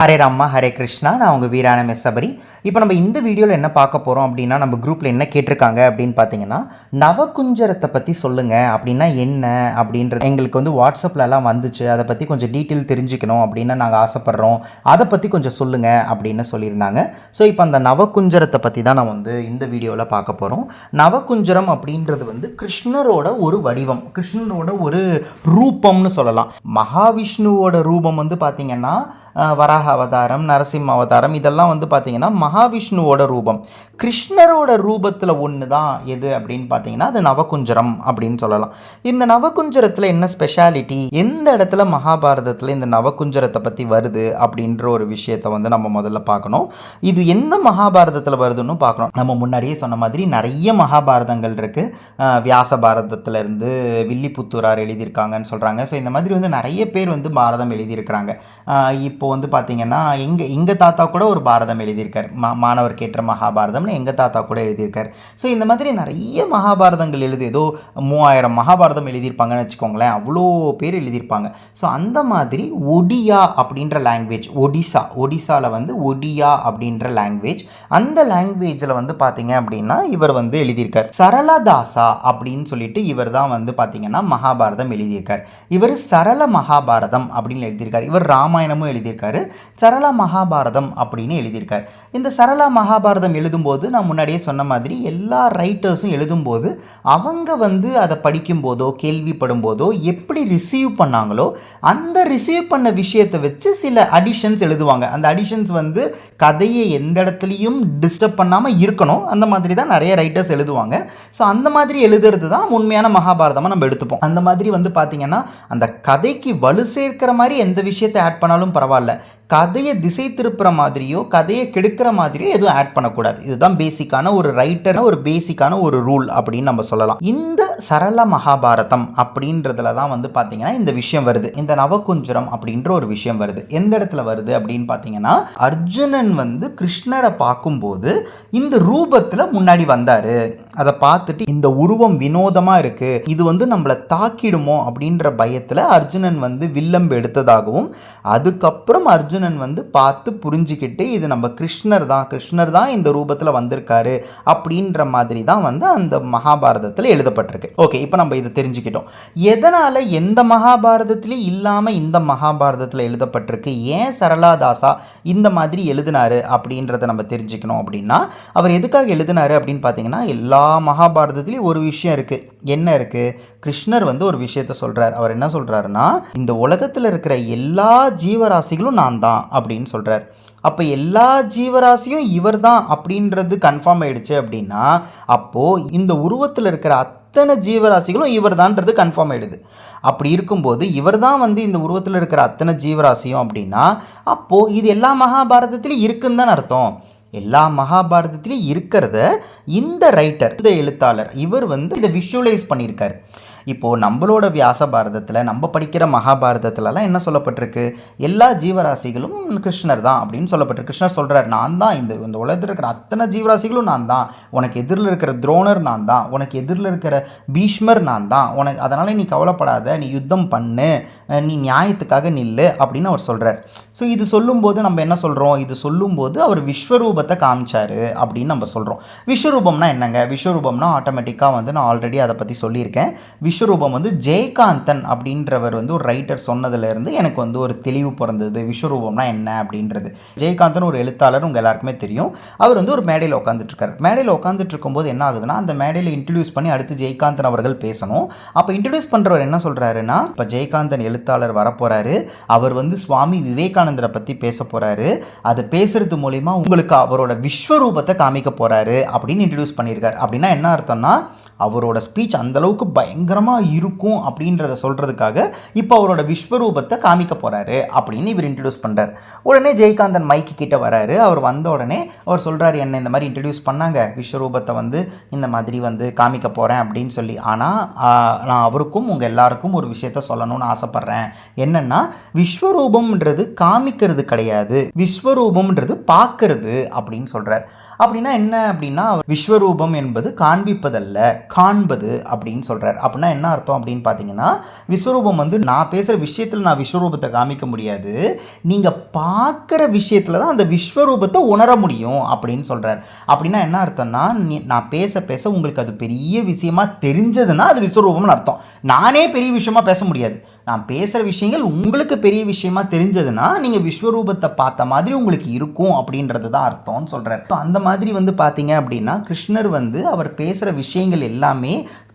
ஹரே ராமா ஹரே கிருஷ்ணா. நான் உங்கள் வீரான மெஸ்ஸபரி இப்போ நம்ம இந்த வீடியோவில் என்ன பார்க்க போகிறோம் அப்படின்னா நம்ம குரூப்பில் என்ன கேட்டிருக்காங்க அப்படின்னு பார்த்தீங்கன்னா நவகுஞ்சரத்தை பற்றி சொல்லுங்கள் அப்படின்னா என்ன அப்படின்றது எங்களுக்கு வந்து வாட்ஸ்அப்லலாம் வந்துச்சு. அதை பற்றி கொஞ்சம் டீட்டெயில் தெரிஞ்சுக்கணும் அப்படின்னு நாங்கள் ஆசைப்பட்றோம். அதை பற்றி கொஞ்சம் சொல்லுங்கள் அப்படின்னு சொல்லியிருந்தாங்க. ஸோ இப்போ அந்த நவகுஞ்சரத்தை பற்றி தான் நான் வந்து இந்த வீடியோவில் பார்க்க போகிறோம் நவகுஞ்சரம் அப்படின்றது வந்து கிருஷ்ணரோட ஒரு வடிவம். கிருஷ்ணரோட ஒரு ரூபம்னு சொல்லலாம். மகாவிஷ்ணுவோட ரூபம் வந்து பார்த்திங்கன்னா வராக வராக அவதாரம் நரசிம்ம அவதாரம் இதெல்லாம் வந்து பார்த்திங்கன்னா மகாவிஷ்ணுவோட ரூபம். கிருஷ்ணரோட ரூபத்தில் ஒன்று தான் எது அப்படின்னு பார்த்தீங்கன்னா அது நவகுஞ்சரம் அப்படின்னு சொல்லலாம். இந்த நவகுஞ்சரத்தில் என்ன ஸ்பெஷாலிட்டி எந்த இடத்துல மகாபாரதத்தில் இந்த நவகுஞ்சரத்தை பற்றி வருது அப்படின்ற ஒரு விஷயத்தை வந்து நம்ம முதல்ல பார்க்கணும். இது எந்த மகாபாரதத்தில் வருதுன்னு பார்க்கணும். நம்ம முன்னாடியே சொன்ன மாதிரி நிறைய மகாபாரதங்கள் இருக்குது வியாச பாரதத்துலேருந்து வில்லிபுத்தூரார் எழுதியிருக்காங்கன்னு சொல்கிறாங்க ஸோ இந்த மாதிரி வந்து நிறைய பேர் வந்து பாரதம் எழுதியிருக்கிறாங்க. இப்போ வந்து பார்த்தீங்கன்னா எங்கள் எங்கள் தாத்தா கூட ஒரு பாரதம் எழுதியிருக்கார். மா மாணவர் கேட்ட மகாபாரதம்னு எங்கள் தாத்தா கூட எழுதியிருக்கார். ஸோ இந்த மாதிரி நிறைய மகாபாரதங்கள் எழுதி. ஏதோ மூவாயிரம் மகாபாரதம் எழுதியிருப்பாங்கன்னு வச்சுக்கோங்களேன் அவ்வளோ பேர் எழுதியிருப்பாங்க. ஸோ அந்த மாதிரி ஒடியா அப்படின்ற லாங்குவேஜ் ஒடிசா ஒடிசாவில் வந்து ஒடியா அப்படின்ற லாங்குவேஜ் அந்த லாங்குவேஜில் வந்து பார்த்தீங்க அப்படின்னா இவர் வந்து எழுதியிருக்கார். சரளதாசா அப்படின்னு சொல்லிட்டு இவர் தான் வந்து பார்த்தீங்கன்னா மகாபாரதம் எழுதியிருக்கார். இவர் சரள மகாபாரதம் அப்படின்னு எழுதியிருக்கார். இவர் ராமாயணமும் எழுதியிருக்காரு. சரளா மகாபாரதம் அப்படின்னு எழுதியிருக்கார். இந்த சரளா மகாபாரதம் எழுதும்போது நான் முன்னாடியே சொன்ன மாதிரி எல்லா ரைட்டர்ஸும் எழுதும்போது அவங்க வந்து அதை படிக்கும்போதோ கேள்விப்படும் போதோ எப்படி ரிசீவ் பண்ணாங்களோ அந்த ரிசீவ் பண்ண விஷயத்தை வச்சு சில அடிஷன்ஸ் எழுதுவாங்க. அந்த அடிஷன்ஸ் வந்து கதையை எந்த இடத்துலையும் டிஸ்டர்ப் பண்ணாமல் இருக்கணும். அந்த மாதிரி தான் நிறைய ரைட்டர்ஸ் எழுதுவாங்க. ஸோ அந்த மாதிரி எழுதுறது தான் உண்மையான மகாபாரதமாக நம்ம எடுத்துப்போம். அந்த மாதிரி வந்து பார்த்தீங்கன்னா அந்த கதைக்கு வலு சேர்க்கிற மாதிரி எந்த விஷயத்தை ஆட் பண்ணாலும் பரவாயில்ல. கதையை திசை திருப்புற மாதிரியோ கதையை கெடுக்கிற மாதிரியோ எதுவும் ஆட் பண்ணக்கூடாது. இதுதான் பேசிக்கான ஒரு ரைட்டர் ஒரு பேசிக்கான ஒரு ரூல் அப்படின்னு நம்ம சொல்லலாம். இந்த சரள மகாபாரதம் அப்படின்றதுல தான் வந்து பார்த்தீங்கன்னா இந்த விஷயம் வருது. இந்த நவகுஞ்சரம் அப்படின்ற ஒரு விஷயம் வருது. எந்த இடத்துல வருது அப்படின்னு பார்த்தீங்கன்னா அர்ஜுனன் வந்து கிருஷ்ணரை பார்க்கும்போது இந்த ரூபத்தில் முன்னாடி வந்தார். அதை பார்த்துட்டு இந்த உருவம் வினோதமாக இருக்குது இது வந்து நம்மளை தாக்கிடுமோ அப்படின்ற பயத்தில் அர்ஜுனன் வந்து வில்லம்பு எடுத்ததாகவும் அதுக்கப்புறம் அர்ஜுனன் வந்து பார்த்து புரிஞ்சுக்கிட்டு இது நம்ம கிருஷ்ணர் தான் கிருஷ்ணர் தான் இந்த ரூபத்தில் வந்திருக்காரு அப்படின்ற மாதிரி தான் வந்து அந்த மகாபாரதத்தில் எழுதப்பட்டிருக்கு. ஓகே இப்போ நம்ம இதை தெரிஞ்சுக்கிட்டோம். எதனால் எந்த மகாபாரதத்துலேயும் இல்லாமல் இந்த மகாபாரதத்தில் எழுதப்பட்டிருக்கு? ஏன் சரளாதாசா இந்த மாதிரி எழுதினாரு அப்படின்றத நம்ம தெரிஞ்சுக்கணும் அப்படின்னா அவர் எதுக்காக எழுதினாரு அப்படின்னு பார்த்தீங்கன்னா எல்லா மகாபாரதத்துலேயும் ஒரு விஷயம் இருக்குது என்ன இருக்குது கிருஷ்ணர் வந்து ஒரு விஷயத்த சொல்கிறார் அவர் என்ன சொல்கிறாருன்னா இந்த உலகத்தில் இருக்கிற எல்லா ஜீவராசிகளும் நான் தான் அப்படின்னு சொல்கிறார் அப்போ எல்லா ஜீவராசியும் இவர் தான் அப்படின்றது கன்ஃபார்ம் ஆயிடுச்சு அப்படின்னா அப்போது இந்த உருவத்தில் இருக்கிற அத்தனை ஜீவராசிகளும் இவர் தான்றது கன்ஃபார்ம் ஆகிடுது அப்படி இருக்கும்போது இவர் தான் வந்து இந்த உருவத்தில் இருக்கிற அத்தனை ஜீவராசியும் அப்படின்னா அப்போது இது எல்லா மகாபாரதத்துலேயும் இருக்குன்னு தான் அர்த்தம். எல்லா மகாபாரதத்திலையும் இருக்கிறத இந்த ரைட்டர் இந்த எழுத்தாளர் இவர் வந்து இதை விஷுவலைஸ் பண்ணியிருக்காரு. இப்போது நம்மளோட வியாச பாரதத்தில் நம்ம படிக்கிற மகாபாரதத்துலலாம் என்ன சொல்லப்பட்டிருக்கு? எல்லா ஜீவராசிகளும் கிருஷ்ணர் தான் அப்படின்னு சொல்லப்பட்டிருக்கு. கிருஷ்ணர் சொல்கிறார் நான் தான் இந்த இந்த உலகத்தில் இருக்கிற அத்தனை ஜீவராசிகளும் நான் தான். உனக்கு எதிரில் இருக்கிற துரோணர் நான் தான். உனக்கு எதிரில் இருக்கிற பீஷ்மர் நான் தான். உனக்கு அதனால் நீ கவலைப்படாத நீ யுத்தம் பண்ணு. நீ நியாயத்துக்காக நில்லு அப்படின்னு அவர் சொல்கிறார் ஸோ இது சொல்லும்போது நம்ம என்ன சொல்கிறோம் இது சொல்லும்போது அவர் விஸ்வரூபத்தை காமிச்சார் அப்படின்னு நம்ம சொல்கிறோம் விஸ்வரூபம்னா என்னங்க? விஸ்வரூபம்னா ஆட்டோமேட்டிக்காக வந்து நான் ஆல்ரெடி அதை பற்றி சொல்லியிருக்கேன். விஸ்வரூபம் வந்து ஜெயகாந்தன் அப்படின்றவர் வந்து ஒரு ரைட்டர் சொன்னதுலேருந்து எனக்கு வந்து ஒரு தெளிவு பிறந்தது விஸ்வரூபம்னா என்ன அப்படின்றது. ஜெயகாந்தன் ஒரு எழுத்தாளர் உங்கள் எல்லாருக்குமே தெரியும். அவர் வந்து ஒரு மேடையில் உட்காந்துட்ருக்காரு மேடையில் உட்காந்துட்டு இருக்கும்போது என்ன ஆகுதுன்னா அந்த மேடையில் இன்ட்ரடியூஸ் பண்ணி அடுத்து ஜெயகாந்தன் அவர்கள் பேசணும். அப்போ இன்ட்ரடியூஸ் பண்ணுறவர் என்ன சொல்கிறாருன்னா இப்போ ஜெயகாந்தன் எழுத்தாளர் வரப்போகிறாரு அவர் வந்து சுவாமி விவேகானந்தரை பற்றி பேச போகிறாரு அதை பேசுகிறது மூலிமா உங்களுக்கு அவரோட விஸ்வரூபத்தை காமிக்க போகிறாரு அப்படின்னு இன்ட்ரடியூஸ் பண்ணியிருக்காரு. அப்படின்னா என்ன அர்த்தம்னா அவரோட ஸ்பீச் அந்தளவுக்கு பயங்கரமாக இருக்கும் அப்படின்றத சொல்கிறதுக்காக இப்போ அவரோட விஸ்வரூபத்தை காமிக்க போகிறாரு அப்படின்னு இவர் இன்ட்ரடியூஸ் பண்ணுறார் உடனே ஜெயகாந்தன் மைக்கு கிட்டே வராரு. அவர் வந்த உடனே அவர் சொல்கிறார் என்ன இந்த மாதிரி இன்ட்ரடியூஸ் பண்ணாங்க? விஸ்வரூபத்தை வந்து இந்த மாதிரி வந்து காமிக்க போகிறேன் அப்படின்னு சொல்லி. ஆனால் நான் அவருக்கும் உங்கள் எல்லாருக்கும் ஒரு விஷயத்த சொல்லணும்னு ஆசைப்பட்றேன். சொல்கிறேன் என்னன்னா விஸ்வரூபம்ன்றது காமிக்கிறது கிடையாது. விஸ்வரூபம்ன்றது பார்க்கறது அப்படின்னு சொல்கிறார் அப்படின்னா என்ன அப்படின்னா விஸ்வரூபம் என்பது காண்பிப்பதல்ல காண்பது அப்படின்னு சொல்கிறார் அப்படின்னா என்ன அர்த்தம் அப்படின்னு பார்த்தீங்கன்னா விஸ்வரூபம் வந்து நான் பேசுகிற விஷயத்தில் நான் விஸ்வரூபத்தை காமிக்க முடியாது. நீங்கள் பார்க்குற விஷயத்தில் தான் அந்த விஸ்வரூபத்தை உணர முடியும் அப்படின்னு சொல்கிறார் அப்படின்னா என்ன அர்த்தம்னா நீ- நான் பேச பேச உங்களுக்கு அது பெரிய விஷயமா தெரிஞ்சதுன்னா அது விஸ்வரூபம்னு அர்த்தம். நானே பெரிய விஷயமா பேச முடியாது. நான் பேசுகிற விஷயங்கள் உங்களுக்கு பெரிய விஷயமா தெரிஞ்சதுன்னா நீங்கள் விஸ்வரூபத்தை பார்த்த மாதிரி உங்களுக்கு இருக்கும் அப்படின்றது தான் அர்த்தம்னு சொல்கிறார் அந்த மாதிரி வந்து பார்த்தீங்க அப்படின்னா கிருஷ்ணர் வந்து அவர் பேசுகிற விஷயங்கள் எல்லாமே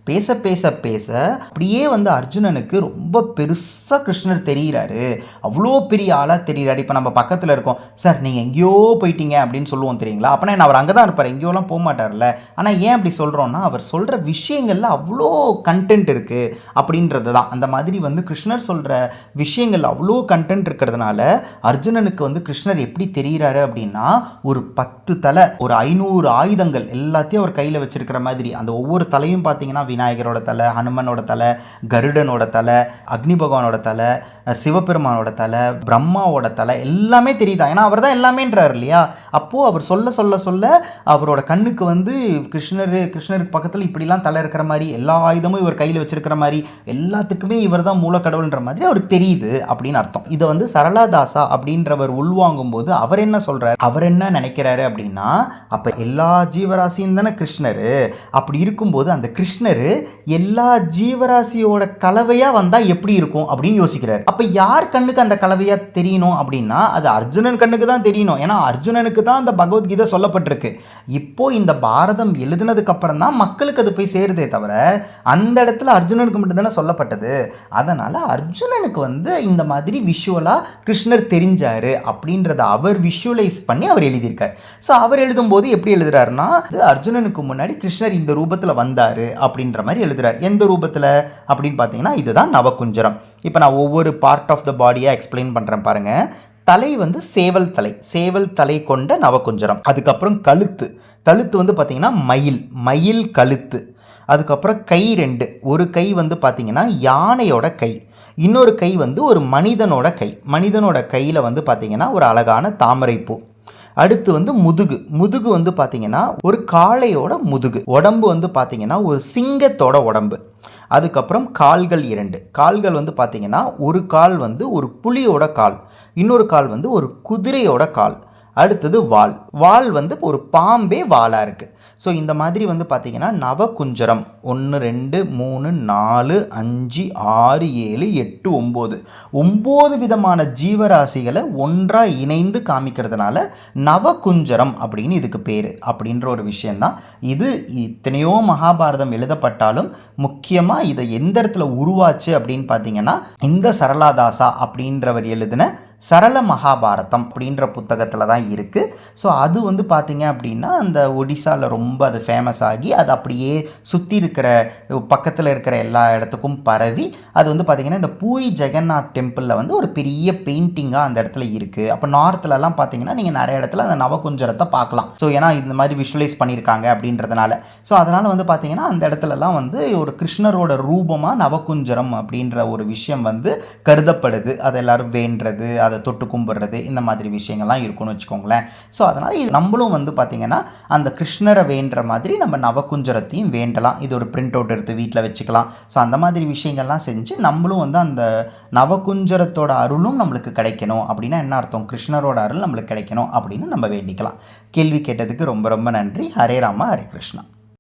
பேச பேச பேச அப்படியே வந்து அர்ஜுனனுக்கு ரொம்ப பெருசாக கிருஷ்ணர் தெரிகிறாரு அவ்வளோ பெரிய ஆளாக தெரிகிறாரு இப்போ நம்ம பக்கத்தில் இருக்கோம். சார் நீங்கள் எங்கேயோ போயிட்டீங்க அப்படின்னு சொல்லுவோம் தெரியுங்களா? அப்போனா என்ன அவர் அங்கே தான் இருப்பார். எங்கேயோலாம் போக மாட்டார்ல ஆனால் ஏன் அப்படி சொல்கிறோன்னா அவர் சொல்கிற விஷயங்கள்ல அவ்வளோ கண்டென்ட் இருக்குது அப்படின்றது தான் அந்த மாதிரி வந்து கிருஷ்ணர் சொல்கிற விஷயங்கள் அவ்வளோ கண்டென்ட் இருக்கிறதுனால அர்ஜுனனுக்கு வந்து கிருஷ்ணர் எப்படி தெரிகிறாரு அப்படின்னா ஒரு பத்து தலை ஒரு ஐநூறு ஆயுதங்கள் எல்லாத்தையும் அவர் கையில் வச்சுருக்கிற மாதிரி அந்த ஒவ்வொரு தலையும் பார்த்தீங்கன்னா விநாயகரோட தலை ஹனுமனோட தலை கருடனோட தலை அக்னி பகவானோட தலை சிவபெருமானோட தலை பிரம்மாவோட தலை எல்லாமே தெரியுதா? ஏன்னா அவர் தான் எல்லாமேன்றார் இல்லையா? அப்போது அவர் சொல்ல சொல்ல சொல்ல அவரோட கண்ணுக்கு வந்து கிருஷ்ணர் கிருஷ்ணருக்கு பக்கத்தில் இப்படிலாம் தலை இருக்கிற மாதிரி எல்லா ஆயுதமும் இவர் கையில் வச்சிருக்கிற மாதிரி எல்லாத்துக்குமே இவர் தான் மூலக்கடவுள்ன்ற மாதிரி அவருக்கு தெரியுது அப்படின்னு அர்த்தம். இதை வந்து சரளாதாசா அப்படின்றவர் உள்வாங்கும் போது அவர் என்ன சொல்கிறார் அவர் என்ன நினைக்கிறாரு அப்படின்னா அப்போ எல்லா ஜீவராசியும் தானே கிருஷ்ணர். அப்படி இருக்கும்போது அந்த கிருஷ்ணர் எல்லா ஜீவராசியோட கலவையா வந்தா எப்படி இருக்கும் அப்படின்னு யோசிக்கிறாரு. அப்ப யார் கண்ணுக்கு அந்த கலவையா தெரியணும் அப்படின்னா அது அர்ஜுனன் கண்ணுக்கு தான் தெரியணும். ஏன்னா அர்ஜுனனுக்கு தான் அந்த பகவத்கீதை சொல்லப்பட்டிருக்கு. இப்போ இந்த பாரதம் எழுதுனதுக்கு அப்புறம் தான் மக்களுக்கு அது போய் சேருதே தவிர அந்த இடத்துல அர்ஜுனனுக்கு மட்டும்தானே சொல்லப்பட்டது. அதனால் அர்ஜுனனுக்கு வந்து இந்த மாதிரி விஷுவலாக கிருஷ்ணர் தெரிஞ்சாரு அப்படின்றத அவர் விஷுவலைஸ் பண்ணி அவர் எழுதியிருக்கார். ஸோ அவர் எழுதும்போது எப்படி எழுதுறாருன்னா அர்ஜுனனுக்கு முன்னாடி கிருஷ்ணர் இந்த ரூபத்தில் வந்தார் அப்படின்ற மாதிரி எழுதுகிறார் எந்த ரூபத்தில்? அப்படின்னு பார்த்தீங்கன்னா இதுதான் நவகுஞ்சரம். இப்போ நான் ஒவ்வொரு பார்ட் ஆஃப் த பாடியாக எக்ஸ்பிளைன் பண்ணுறேன் பாருங்கள் தலை வந்து சேவல் தலை. சேவல் தலை கொண்ட நவகுஞ்சரம். அதுக்கப்புறம் கழுத்து. கழுத்து வந்து பார்த்தீங்கன்னா மயில். மயில் கழுத்து. அதுக்கப்புறம் கை ரெண்டு. ஒரு கை வந்து பார்த்தீங்கன்னா யானையோட கை. இன்னொரு கை வந்து ஒரு மனிதனோட கை. மனிதனோட கையில் வந்து பார்த்தீங்கன்னா ஒரு அழகான தாமரைப்பூ. அடுத்து வந்து முதுகு. முதுகு வந்து பார்த்தீங்கன்னா ஒரு காளையோட முதுகு. உடம்பு வந்து பார்த்தீங்கன்னா ஒரு சிங்கத்தோட உடம்பு. அதுக்கப்புறம் கால்கள் இரண்டு. கால்கள் வந்து பார்த்தீங்கன்னா ஒரு கால் வந்து ஒரு புலியோட கால். இன்னொரு கால் வந்து ஒரு குதிரையோட கால். அடுத்தது வால். வால் வந்து ஒரு பாம்பே வாலாக இருக்குது ஸோ இந்த மாதிரி வந்து பார்த்திங்கன்னா நவகுஞ்சரம். ஒன்று ரெண்டு மூணு நாலு அஞ்சு ஆறு ஏழு எட்டு ஒம்பது. ஒம்பது விதமான ஜீவராசிகளை ஒன்றாக இணைந்து காமிக்கிறதுனால நவகுஞ்சரம் அப்படின்னு இதுக்கு பேர். அப்படின்ற ஒரு விஷயந்தான் இது இத்தனையோ மகாபாரதம் எழுதப்பட்டாலும் முக்கியமாக இதை எந்த இடத்துல உருவாச்சு அப்படின்னு பார்த்தீங்கன்னா இந்த சரளாதாசா அப்படின்றவர் எழுதின சரள மகாபாரதம் அப்படின்ற புத்தகத்தில் தான் இருக்குது ஸோ அது வந்து பார்த்திங்க அப்படின்னா அந்த ஒடிசாவில் ரொம்ப அது ஃபேமஸ் ஆகி அது அப்படியே சுற்றி இருக்கிற பக்கத்தில் இருக்கிற எல்லா இடத்துக்கும் பரவி அது வந்து பார்த்திங்கன்னா இந்த பூரி ஜெகநாத் டெம்பிளில் வந்து ஒரு பெரிய பெயிண்டிங்காக அந்த இடத்துல இருக்குது அப்போ நார்த்துலலாம் பார்த்தீங்கன்னா நீங்கள் நிறைய இடத்துல அந்த நவகுஞ்சரத்தை பார்க்கலாம். ஸோ ஏன்னா இந்த மாதிரி விஷுவலைஸ் பண்ணியிருக்காங்க அப்படின்றதுனால. ஸோ அதனால் வந்து பார்த்திங்கன்னா அந்த இடத்துலலாம் வந்து ஒரு கிருஷ்ணரோட ரூபமாக நவகுஞ்சரம் அப்படின்ற ஒரு விஷயம் வந்து கருதப்படுது. அதை எல்லாரும் வேண்டுறது அதை தொட்டு கும்பிட்றது இந்த மாதிரி விஷயங்கள்லாம் இருக்கும்னு வச்சுக்கோங்களேன். ஸோ அதனால் இது நம்மளும் வந்து பார்த்திங்கன்னா அந்த கிருஷ்ணரை வேண்டுற மாதிரி நம்ம நவக்குஞ்சரத்தையும் வேண்டலாம். இது ஒரு பிரிண்ட் அவுட் எடுத்து வீட்டில் வச்சுக்கலாம். ஸோ அந்த மாதிரி விஷயங்கள்லாம் செஞ்சு நம்மளும் வந்து அந்த நவகுஞ்சரத்தோட அருளும் நம்மளுக்கு கிடைக்கணும். அப்படின்னா என்ன அர்த்தம்? கிருஷ்ணரோட அருள் நம்மளுக்கு கிடைக்கணும் அப்படின்னு நம்ம வேண்டிக்கலாம். கேள்வி கேட்டதுக்கு ரொம்ப ரொம்ப நன்றி. ஹரே ராமா ஹரே கிருஷ்ணா.